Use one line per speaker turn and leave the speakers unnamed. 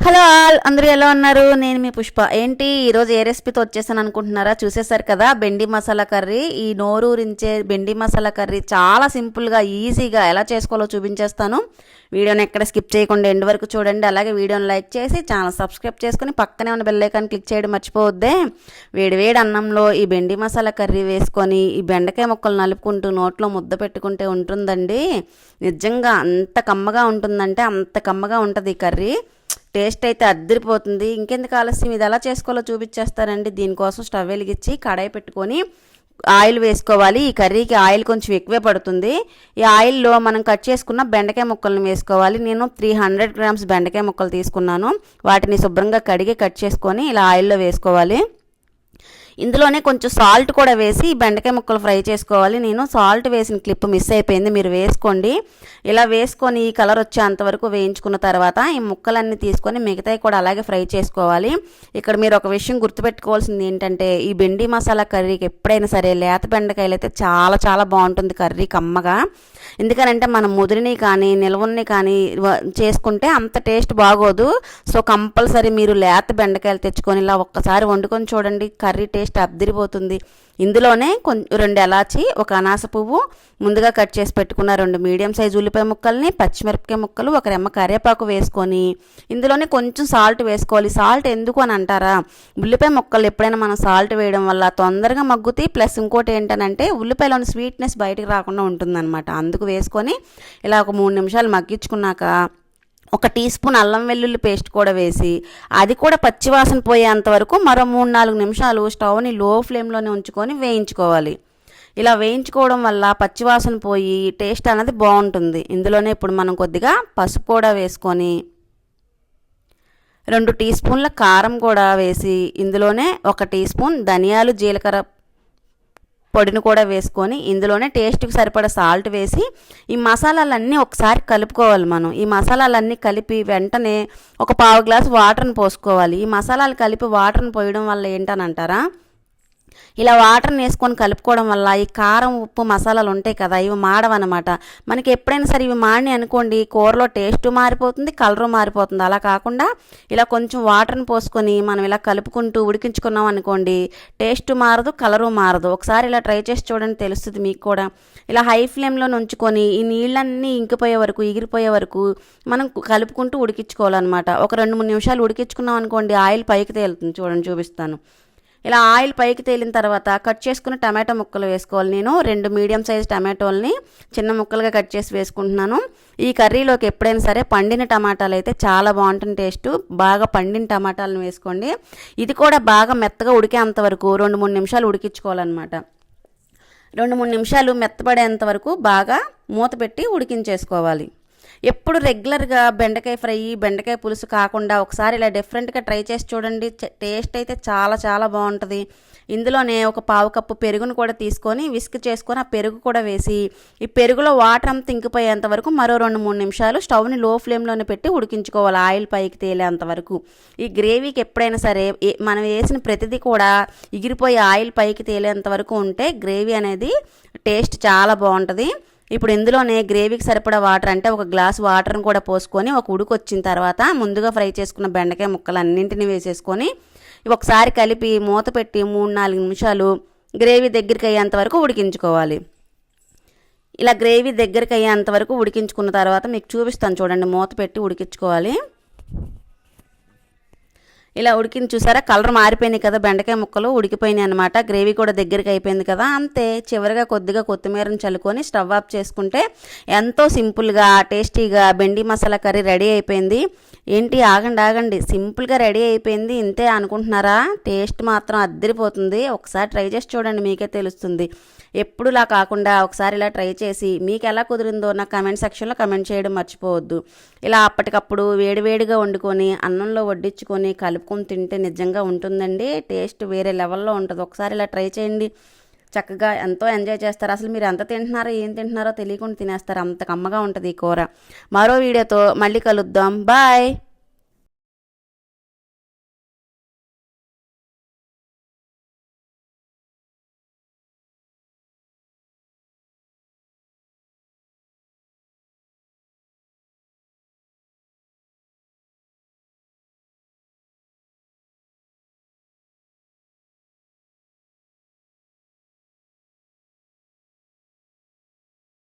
Hello all అందరూ ఎలా ఉన్నారు? నేను మీ పుష్ప. ఏంటి ఈరోజు ఏ రెసిపీతో వచ్చేసాను అనుకుంటున్నారా? చూసేసారు కదా బెండి మసాలా కర్రీ. ఈ నోరూరించే బెండి మసాలా కర్రీ చాలా సింపుల్గా ఈజీగా ఎలా చేసుకోవాలో చూపించేస్తాను. వీడియోని ఎక్కడ స్కిప్ చేయకుండా ఎండ్ వరకు చూడండి. అలాగే వీడియోని లైక్ చేసి ఛానల్ సబ్స్క్రైబ్ చేసుకుని పక్కనే ఉన్న బెల్ క్లిక్ చేయడం మర్చిపోవద్దే. వేడి వేడి అన్నంలో ఈ బెండి మసాలా కర్రీ వేసుకొని ఈ బెండకాయ ముక్కలు నలుపుకుంటూ నోట్లో ముద్ద పెట్టుకుంటే ఉంటుందండి. నిజంగా అంత కమ్మగా ఉంటుందంటే అంత కమ్మగా ఉంటుంది ఈ కర్రీ. టేస్ట్ అయితే అద్దరిపోతుంది. ఇంకెందుకు ఆలస్యం? ఇది ఎలా చేసుకోవాలో చూపించేస్తానండి. దీనికోసం స్టవ్ వెలిగించి కడాయి పెట్టుకొని ఆయిల్ వేసుకోవాలి. ఈ కర్రీకి ఆయిల్ కొంచెం ఎక్కువే పడుతుంది. ఈ ఆయిల్లో మనం కట్ చేసుకున్న బెండకాయ ముక్కలను వేసుకోవాలి. నేను త్రీ హండ్రెడ్ గ్రామ్స్ బెండకాయ ముక్కలు తీసుకున్నాను. వాటిని శుభ్రంగా కడిగి కట్ చేసుకొని ఇలా ఆయిల్లో వేసుకోవాలి. ఇందులోనే కొంచెం సాల్ట్ కూడా వేసి బెండకాయ ముక్కలు ఫ్రై చేసుకోవాలి. నేను సాల్ట్ వేసిన క్లిప్ మిస్ అయిపోయింది మీరు వేసుకోండి. ఇలా వేసుకొని ఈ కలర్ వచ్చేంత వరకు వేయించుకున్న తర్వాత ఈ ముక్కలన్నీ తీసుకొని మిగతాయి కూడా అలాగే ఫ్రై చేసుకోవాలి. ఇక్కడ మీరు ఒక విషయం గుర్తుపెట్టుకోవాల్సింది ఏంటంటే ఈ బెండి మసాలా కర్రీకి ఎప్పుడైనా సరే లేత బెండకాయలు అయితే చాలా చాలా బాగుంటుంది కర్రీ కమ్మగా. ఎందుకనంటే మనం ముదిరిని కానీ నిల్వని కానీ చేసుకుంటే అంత టేస్ట్ బాగోదు. సో కంపల్సరీ మీరు లేత బెండకాయలు తెచ్చుకొని ఇలా ఒక్కసారి వండుకొని చూడండి. కర్రీ టేస్ట్ అద్దరిపోతుంది. ఇందులోనే కొంచెం రెండు ఎలాచి ఒక అనాస పువ్వు ముందుగా కట్ చేసి పెట్టుకున్న రెండు మీడియం సైజు ఉల్లిపాయ ముక్కల్ని పచ్చిమిరపకాయ ముక్కలు ఒక రెమ్మ కరివేపాకు వేసుకొని ఇందులోనే కొంచెం సాల్ట్ వేసుకోవాలి. సాల్ట్ ఎందుకు అని అంటారా? ఉల్లిపాయ ముక్కలు ఎప్పుడైనా మనం సాల్ట్ వేయడం వల్ల తొందరగా మగ్గుతాయి. ప్లస్ ఇంకోటి ఏంటనంటే ఉల్లిపాయలోని స్వీట్నెస్ బయటకు రాకుండా ఉంటుందన్నమాట. అందుకు వేసుకొని ఇలా ఒక మూడు నిమిషాలు మగ్గించుకున్నాక ఒక టీ స్పూన్ అల్లం వెల్లుల్లి పేస్ట్ కూడా వేసి అది కూడా పచ్చివాసన పోయేంత వరకు మరో మూడు నాలుగు నిమిషాలు స్టవ్ని లో ఫ్లేమ్లోనే ఉంచుకొని వేయించుకోవాలి. ఇలా వేయించుకోవడం వల్ల పచ్చివాసన పోయి టేస్ట్ అనేది బాగుంటుంది. ఇందులోనే ఇప్పుడు మనం కొద్దిగా పసుపు కూడా వేసుకొని రెండు టీ స్పూన్ల కారం కూడా వేసి ఇందులోనే ఒక టీ స్పూన్ ధనియాలు జీలకర్ర పొడిని కూడా వేసుకొని ఇందులోనే టేస్ట్కి సరిపడా సాల్ట్ వేసి ఈ మసాలాలన్నీ ఒకసారి కలుపుకోవాలి మనం. ఈ మసాలాలన్నీ కలిపి వెంటనే ఒక పావు గ్లాస్ వాటర్ని పోసుకోవాలి. ఈ మసాలాలు కలిపి వాటర్ని పోయడం వల్ల ఏంటని అంటారా ఇలా వాటర్ని వేసుకొని కలుపుకోవడం వల్ల ఈ కారం ఉప్పు మసాలాలు ఉంటాయి కదా ఇవి మాడవన్నమాట. మనకి ఎప్పుడైనా సరే ఇవి మాడిని అనుకోండి కూరలో టేస్ట్ మారిపోతుంది కలరు మారిపోతుంది. అలా కాకుండా ఇలా కొంచెం వాటర్ని పోసుకొని మనం ఇలా కలుపుకుంటూ ఉడికించుకున్నాం అనుకోండి టేస్ట్ మారదు కలరు మారదు. ఒకసారి ఇలా ట్రై చేసి చూడండి తెలుస్తుంది మీకు కూడా. ఇలా హై ఫ్లేమ్లో ఉంచుకొని ఈ నీళ్ళన్నీ ఇంకిపోయే వరకు ఎగిరిపోయే వరకు మనం కలుపుకుంటూ ఉడికించుకోవాలన్నమాట. ఒక రెండు మూడు నిమిషాలు ఉడికించుకున్నాం అనుకోండి ఆయిల్ పైకి తేలుతుంది. చూడండి చూపిస్తాను. ఇలా ఆయిల్ పైకి తేలిన తర్వాత కట్ చేసుకున్న టమాటో ముక్కలు వేసుకోవాలి. నేను రెండు మీడియం సైజ్ టమాటోల్ని చిన్న ముక్కలుగా కట్ చేసి వేసుకుంటున్నాను. ఈ కర్రీలోకి ఎప్పుడైనా సరే పండిన టమాటాలు అయితే చాలా బాగుంటుంది టేస్ట్. బాగా పండిన టమాటాలను వేసుకోండి. ఇది కూడా బాగా మెత్తగా ఉడికేంత వరకు రెండు మూడు నిమిషాలు ఉడికించుకోవాలన్నమాట. రెండు మూడు నిమిషాలు మెత్తపడేంత వరకు బాగా మూత పెట్టి ఉడికించేసుకోవాలి. ఎప్పుడు రెగ్యులర్గా బెండకాయ ఫ్రై బెండకాయ పులుసు కాకుండా ఒకసారి ఇలా డిఫరెంట్గా ట్రై చేసి చూడండి. టేస్ట్ అయితే చాలా చాలా బాగుంటుంది. ఇందులోనే ఒక పావు కప్పు పెరుగును కూడా తీసుకొని విస్క్ చేసుకొని ఆ పెరుగు కూడా వేసి ఈ పెరుగులో వాటర్ అంతా ఇంకిపోయేంత వరకు మరో రెండు మూడు నిమిషాలు స్టవ్ని లో ఫ్లేమ్లోనే పెట్టి ఉడికించుకోవాలి ఆయిల్ పైకి తేలేంత వరకు. ఈ గ్రేవీకి ఎప్పుడైనా సరే మనం వేసిన ప్రతిదీ కూడా ఎగిరిపోయి ఆయిల్ పైకి తేలేంత వరకు ఉంటే గ్రేవీ అనేది టేస్ట్ చాలా బాగుంటుంది. ఇప్పుడు ఇందులోనే గ్రేవీకి సరిపడా వాటర్ అంటే ఒక గ్లాస్ వాటర్ని కూడా పోసుకొని ఒక ఉడుకు వచ్చిన తర్వాత ముందుగా ఫ్రై చేసుకున్న బెండకాయ ముక్కలు అన్నింటినీ వేసేసుకొని ఒకసారి కలిపి మూత పెట్టి మూడు నాలుగు నిమిషాలు గ్రేవీ దగ్గరికి అయ్యేంత వరకు ఉడికించుకోవాలి. ఇలా గ్రేవీ దగ్గరికి అయ్యేంత వరకు ఉడికించుకున్న తర్వాత మీకు చూపిస్తాను చూడండి మూత పెట్టి ఉడికించుకోవాలి. ఇలా ఉడికింది చూసారా? కలర్ మారిపోయినాయి కదా బెండకాయ ముక్కలు ఉడికిపోయినాయి అనమాట గ్రేవీ కూడా దగ్గరికి అయిపోయింది కదా. అంతే చివరిగా కొద్దిగా కొత్తిమీరను చల్లుకొని స్టవ్ ఆఫ్ చేసుకుంటే ఎంతో సింపుల్గా టేస్టీగా బెండి మసాలా కర్రీ రెడీ అయిపోయింది. ఏంటి ఆగండి ఆగండి. సింపుల్గా రెడీ అయిపోయింది. ఇంతే అనుకుంటున్నారా? టేస్ట్ మాత్రం అద్దరిపోతుంది. ఒకసారి ట్రై చేసి చూడండి మీకే తెలుస్తుంది. ఎప్పుడులా కాకుండా ఒకసారి ఇలా ట్రై చేసి మీకు ఎలా కుదిరిందో నా కమెంట్ సెక్షన్లో కమెంట్ చేయడం మర్చిపోవద్దు. ఇలా అప్పటికప్పుడు వేడివేడిగా వండుకొని అన్నంలో వడ్డించుకొని కలుపుకొని తింటే నిజంగా ఉంటుందండి. టేస్ట్ వేరే లెవెల్లో ఉంటుంది. ఒకసారి ఇలా ట్రై చేయండి. చక్కగా ఎంతో ఎంజాయ్ చేస్తారు. అసలు మీరు ఎంత తింటున్నారో ఏం తింటున్నారో తెలియకుండా తినేస్తారు. అంత కమ్మగా ఉంటుంది ఈ కూర. మరో వీడియోతో మళ్ళీ కలుద్దాం. బాయ్.